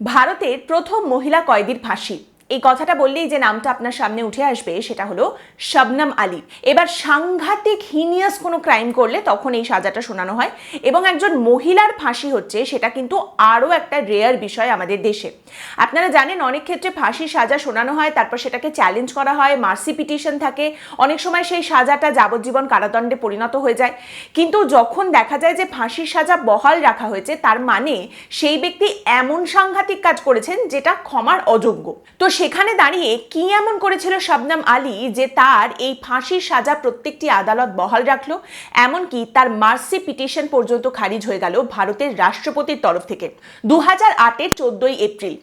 ভারতের প্রথম মহিলা কয়েদির ফাঁসি। এই কথাটা বললেই যে নামটা আপনার সামনে উঠে আসবে, সেটা হলো শবনম আলী। এবার সাংঘাতিক হিনিয়াস কোনো ক্রাইম করলে তখন এই সাজাটা শোনানো হয় এবং একজন মহিলার ফাঁসি হচ্ছে, সেটা কিন্তু আরও একটা রেয়ার বিষয় আমাদের দেশে। আপনারা জানেন অনেক ক্ষেত্রে ফাঁসির সাজা শোনানো হয়, তারপর সেটাকে চ্যালেঞ্জ করা হয় মার্সি পিটিশন থাকে, অনেক সময় সেই সাজাটা যাবজ্জীবন কারাদণ্ডে পরিণত হয়ে যায়। কিন্তু যখন দেখা যায় যে ফাঁসির সাজা বহাল রাখা হয়েছে, তার মানে সেই ব্যক্তি এমন সাংঘাতিক কাজ করেছেন যেটা ক্ষমার অযোগ্য। তো সেখানে দাঁড়িয়ে কি এমন করেছিল শবনাম আলী যে তার এই ফাঁসির সাজা প্রত্যেকটি আদালত বহাল রাখল? এমনকি তার মার্সি পিটিশন পর্যন্ত খারিজ হয়ে গেল ভারতের রাষ্ট্রপতির তরফ থেকে। দু হাজার আটের চোদ্দই এপ্রিল।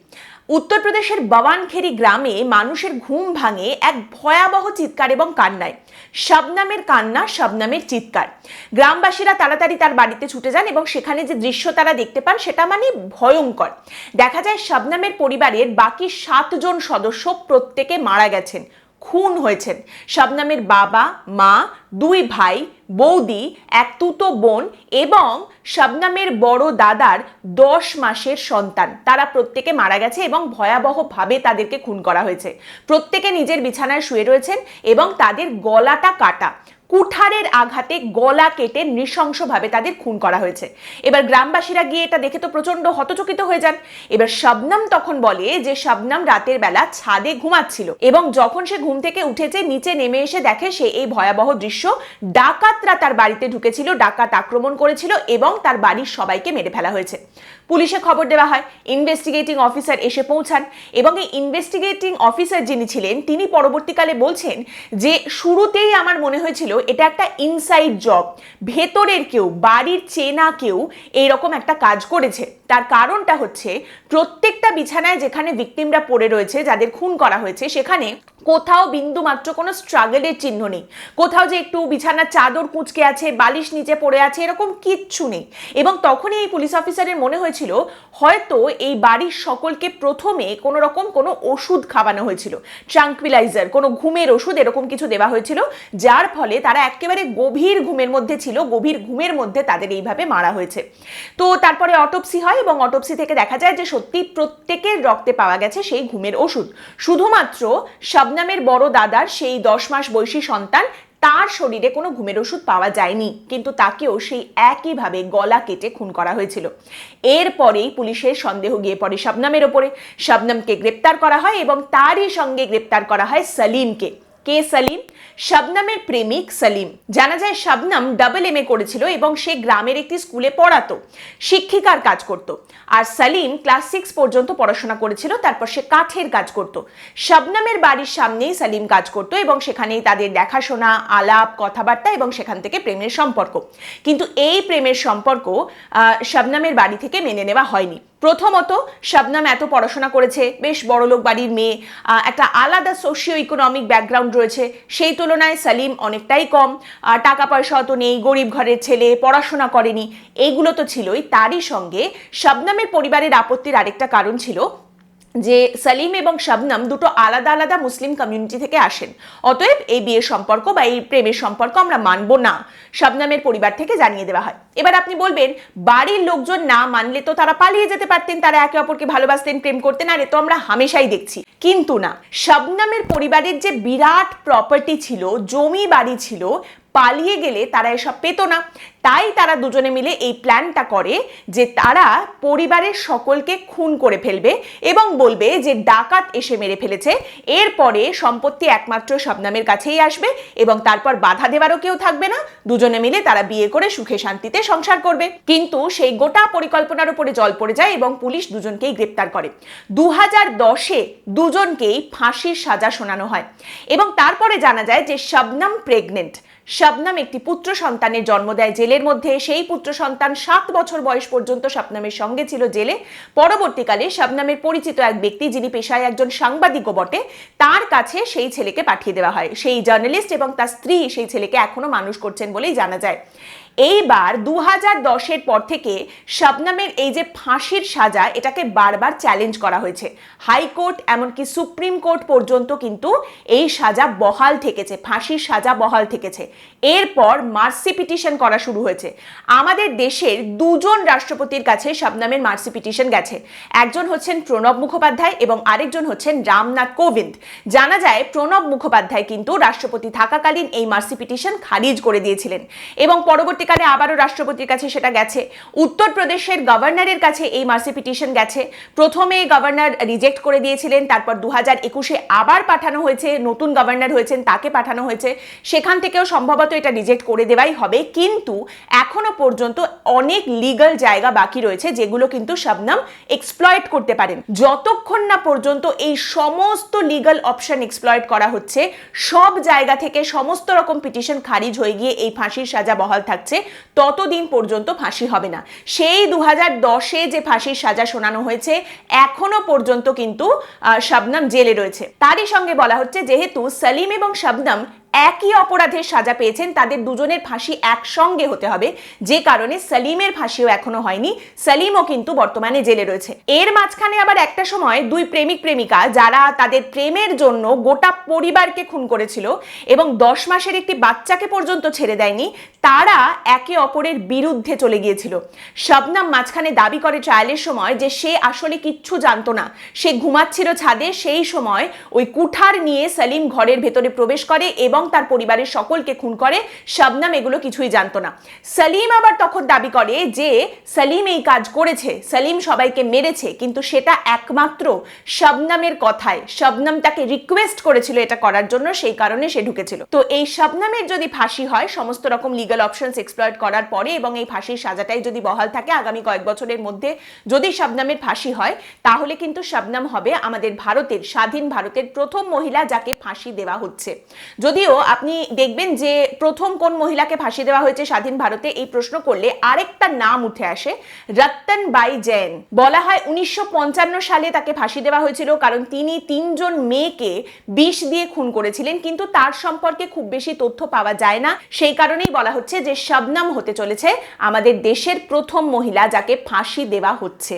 উত্তরপ্রদেশের বওয়ানখেরি গ্রামে মানুষের ঘুম ভাঙে এক ভয়াবহ চিৎকার এবং কান্নায়। শবনামের কান্না, শবনামের চিৎকার। গ্রামবাসীরা তাড়াতাড়ি তার বাড়িতে ছুটে যান এবং সেখানে যে দৃশ্য তারা দেখতে পান সেটা মানে ভয়ঙ্কর। দেখা যায় শবনামের পরিবারের বাকি সাতজন সদস্য প্রত্যেকে মারা গেছেন, খুন হয়েছেন। শবনামের বাবা, মা, দুই ভাই বৌদি, এক তুতো বোন এবং শবনামের বড় দাদার দশ মাসের সন্তান। তারা প্রত্যেকে মারা গেছে এবং ভয়াবহভাবে তাদেরকে খুন করা হয়েছে। প্রত্যেকে নিজের বিছানায় শুয়ে রয়েছেন এবং তাদের গলাটা কাটা। কুঠারের আঘাতে গলা কেটে নৃশংসভাবে তাদের খুন করা হয়েছে। এবার গ্রামবাসীরা গিয়ে এটা দেখে তো প্রচণ্ড হতচকিত হয়ে যান। এবার শবনম তখন বলে যে শবনম রাতের বেলা ছাদে ঘুমাচ্ছিল এবং যখন সে ঘুম থেকে উঠেছে, নিচে নেমে এসে দেখে সে এই ভয়াবহ দৃশ্য। ডাকাতরা তার বাড়িতে ঢুকেছিল, ডাকাত আক্রমণ করেছিল এবং তার বাড়ির সবাইকে মেরে ফেলা হয়েছে। পুলিশে খবর দেওয়া হয় ইনভেস্টিগেটিং অফিসার এসে পৌঁছান এবং এই ইনভেস্টিগেটিং অফিসার যিনি ছিলেন, তিনি পরবর্তীকালে বলছেন যে শুরুতেই আমার মনে হয়েছিল এটা একটা ইনসাইড জব ভেতরের কেউ, বাড়ির চেনা কেউ এইরকম একটা কাজ করেছে। তার কারণটা হচ্ছে প্রত্যেকটা বিছানায় যেখানে ভিকটিমরা পড়ে রয়েছে, যাদের খুন করা হয়েছে, সেখানে কোথাও বিন্দু মাত্র কোনো স্ট্রাগলের চিহ্ন নেই। কোথাও যে একটু বিছানার চাদর কুঁচকে আছে, বালিশ নিচে পড়ে আছে, এরকম কিচ্ছু নেই। এবং তখনই এই পুলিশ অফিসারের মনে হয়েছিল, হয়তো এই বাড়ির সকলকে প্রথমে কোনো রকম কোনো ওষুধ খাওয়ানো হয়েছিল। ট্রাঙ্কুইলাইজার কোনো ঘুমের ওষুধ এরকম কিছু দেওয়া হয়েছিল, যার ফলে তারা একেবারে গভীর ঘুমের মধ্যে ছিল, গভীর ঘুমের মধ্যে তাদের এইভাবে মারা হয়েছে। তো তারপরে অটোপসি হয় এবং অটোপসি থেকে দেখা যায় যে সত্যি প্রত্যেকের রক্তে পাওয়া গেছে সেই ঘুমের ওষুধ। শুধুমাত্র শবনামের বড় দাদার সেই দশ মাস বয়সী সন্তান, তার শরীরে কোনো ঘুমের ওষুধ পাওয়া যায়নি, কিন্তু তাকেও সেই একইভাবে গলা কেটে খুন করা হয়েছিল। এরপরেই পুলিশের সন্দেহ গিয়ে পড়ে শবনামের ওপরে। শবনামকে গ্রেপ্তার করা হয় এবং তারই সঙ্গে গ্রেপ্তার করা হয় সলিমকে। কে সলিম? শবনমের প্রেমিক সলিম। জানা যায় শবনম ডাবল এম এ করেছিল এবং সে গ্রামের একটি স্কুলে পড়াতো। শিক্ষিকার কাজ করত। আর সলিম ক্লাস সিক্স পর্যন্ত পড়াশোনা করেছিল, তারপর সে কাঠের কাজ করত। শবনমের বাড়ির সামনেই সলিম কাজ করত এবং সেখানেই তাদের দেখাশোনা, আলাপ, কথাবার্তা এবং সেখান থেকে প্রেমের সম্পর্ক। কিন্তু এই প্রেমের সম্পর্ক শবনমের বাড়ি থেকে মেনে নেওয়া হয়নি। প্রথমত, শবনম এত পড়াশোনা করেছে, বেশ বড়লোক বাড়ির মেয়ে একটা আলাদা সোশিও ইকোনমিক ব্যাকগ্রাউন্ড রয়েছে, সেই তুলনায় সালিম অনেকটাই কম টাকা পয়সা অত নেই, গরিব ঘরের ছেলে, পড়াশোনা করেনি এইগুলো তো ছিলই। তারই সঙ্গে শবনমের পরিবারের আপত্তির আরেকটা কারণ ছিল যে সালিম এবং শবনম দুটো আলাদা আলাদা মুসলিম কমিউনিটি থেকে আসেন। অতএব এই বিয়ের সম্পর্ক বা এই প্রেমের সম্পর্ক আমরা মানব না, শবনমের পরিবার থেকে জানিয়ে দেওয়া হয়। এবার আপনি বলবেন, বাড়ির লোকজন না মানলে তো তারা পালিয়ে যেতে পারতেন, তারা একে অপরকে ভালোবাসতেন, প্রেম করতেন, আর এ তো আমরা হামেশাই দেখছি। কিন্তু না, শবনমের পরিবারের যে বিরাট প্রপার্টি ছিল, জমি বাড়ি ছিল, পালিয়ে গেলে তারা এসব পেত না। তাই তারা দুজনে মিলে এই প্ল্যানটা করে যে তারা পরিবারের সকলকে খুন করে ফেলবে এবং বলবে যে ডাকাত এসে মেরে ফেলেছে। এরপরে সম্পত্তি একমাত্র শবনামের কাছেই আসবে এবং তারপর বাধা দেওয়ারও কেউ থাকবে না। দুজনে মিলে তারা বিয়ে করে সুখে শান্তিতে সংসার করবে। কিন্তু সেই গোটা পরিকল্পনার উপরে জল পড়ে যায় এবং পুলিশ দুজনকেই গ্রেপ্তার করে। দু হাজার দশে দুজনকেই ফাঁসির সাজা শোনানো হয়। এবং তারপরে জানা যায় যে শবনম প্রেগনেন্ট শবনম একটি পুত্র সন্তানের জন্ম দেয় জেলের মধ্যে। সেই পুত্র সন্তান সাত বছর বয়স পর্যন্ত শবনমের সঙ্গে ছিল জেলে। পরবর্তীকালে শবনমের পরিচিত এক ব্যক্তি যিনি পেশায় একজন সাংবাদিকও বটে, তার কাছে সেই ছেলেকে পাঠিয়ে দেওয়া হয়। সেই জার্নালিস্ট এবং তার স্ত্রী সেই ছেলেকে এখনও মানুষ করছেন বলেই জানা যায়। এইবার দু হাজার দশের পর থেকে শবনমের এই যে ফাঁসির সাজা, এটাকে বারবার চ্যালেঞ্জ করা হয়েছে। হাইকোর্ট, এমনকি সুপ্রিম কোর্ট পর্যন্ত কিন্তু এই সাজা বহাল থেকেছে, ফাঁসির সাজা বহাল থেকেছে। এরপর মার্সি পিটিশন করা শুরু হয়েছে। আমাদের দেশের দুজন রাষ্ট্রপতির কাছে শবনমের মার্সি পিটিশন গেছে। একজন হচ্ছেন প্রণব মুখোপাধ্যায় এবং আরেকজন হচ্ছেন রামনাথ কোবিন্দ। জানা যায়, প্রণব মুখোপাধ্যায় কিন্তু রাষ্ট্রপতি থাকাকালীন এই মার্সি পিটিশন খারিজ করে দিয়েছিলেন। এবং পরবর্তীকালে আবারও রাষ্ট্রপতির কাছে সেটা গেছে। উত্তরপ্রদেশের গভর্নরের কাছে এই মার্সি পিটিশন গেছে। প্রথমে গভর্নর রিজেক্ট করে দিয়েছিলেন, তারপর দু হাজার একুশে আবার পাঠানো হয়েছে, নতুন গভর্নর হয়েছেন, তাকে পাঠানো হয়েছে। সেখান থেকেও সম্ভবত এটা রিজেক্ট করে দেওয়াই হবে। কিন্তু এখনও পর্যন্ত অনেক লিগ্যাল জায়গা বাকি রয়েছে, যেগুলো কিন্তু শবনম এক্সপ্লয়েট করতে পারেন। যতক্ষণ না পর্যন্ত এই সমস্ত লিগ্যাল অপশন এক্সপ্লয়েট করা হচ্ছে, সব জায়গা থেকে সমস্ত রকম পিটিশন খারিজ হয়ে গিয়ে এই ফাঁসির সাজা বহাল থাকছে। ততদিন পর্যন্ত ফাঁসি হবে না। সেই দু হাজার দশে যে ফাঁসির সাজা শোনানো হয়েছে, এখনও পর্যন্ত কিন্তু শবনম জেলে রয়েছে। তারই সঙ্গে বলা হচ্ছে, যেহেতু সালিম এবং শবনম একই অপরাধের সাজা পেয়েছেন, তাদের দুজনের ফাঁসি একসঙ্গে হতে হবে। যে কারণে সলিমের ফাঁসিও এখনও হয়নি, সলিমও কিন্তু বর্তমানে জেলে রয়েছে। এর মাঝখানে আবার একটা সময় দুই প্রেমিক প্রেমিকা যারা তাদের প্রেমের জন্য গোটা পরিবারকে খুন করেছিল এবং দশ মাসের একটি বাচ্চাকে পর্যন্ত ছেড়ে দেয়নি, তারা একে অপরের বিরুদ্ধে চলে গিয়েছিল। শবনম মাঝখানে দাবি করে ট্রায়ালের সময় যে সে আসলে কিচ্ছু জানতো না। সে ঘুমাচ্ছিল ছাদে, সেই সময় ওই কুঠার নিয়ে সলিম ঘরের ভেতরে প্রবেশ করে এবং তার পরিবারের সকলকে খুন করে। শবনম এগুলো কিছুই জানতো না। সলিম আবার তখন দাবি করে যে, সলিম এই কাজ করেছে, সলিম সবাইকে মেরেছে, কিন্তু সেটা একমাত্র শবনমের কথায়। শবনম তাকে রিকোয়েস্ট করেছিল এটা করার জন্য, সেই কারণে সে ঢুকেছিল। তো এই শবনমের যদি ফাঁসি হয়, সমস্ত রকম লিগ্যাল অপশনস এক্সপ্লয়েট করার পরে এবং এই ফাঁসির সাজাটাই যদি বহাল থাকে, আগামী কয়েক বছরের মধ্যে যদি শবনমের ফাঁসি হয়, তাহলে কিন্তু শবনম হবে আমাদের ভারতের, স্বাধীন ভারতের প্রথম মহিলা যাকে ফাঁসি দেওয়া হচ্ছে। যদিও আপনি দেখবেন যে প্রথম কোন মহিলাকে ফাঁসি দেওয়া হয়েছে স্বাধীন ভারতে, এই প্রশ্ন করলে আরেকটা নাম উঠে আসে রত্তন বাই জৈন। বলা হয় উনিশশো পঞ্চান্ন সালে তাকে ফাঁসি দেওয়া হয়েছিল কারণ তিনি তিনজন মেয়েকে বিষ দিয়ে খুন করেছিলেন, কিন্তু তার সম্পর্কে খুব বেশি তথ্য পাওয়া যায় না। সেই কারণেই বলা হচ্ছে যে শবনম হতে চলেছে আমাদের দেশের প্রথম মহিলা যাকে ফাঁসি দেওয়া হচ্ছে।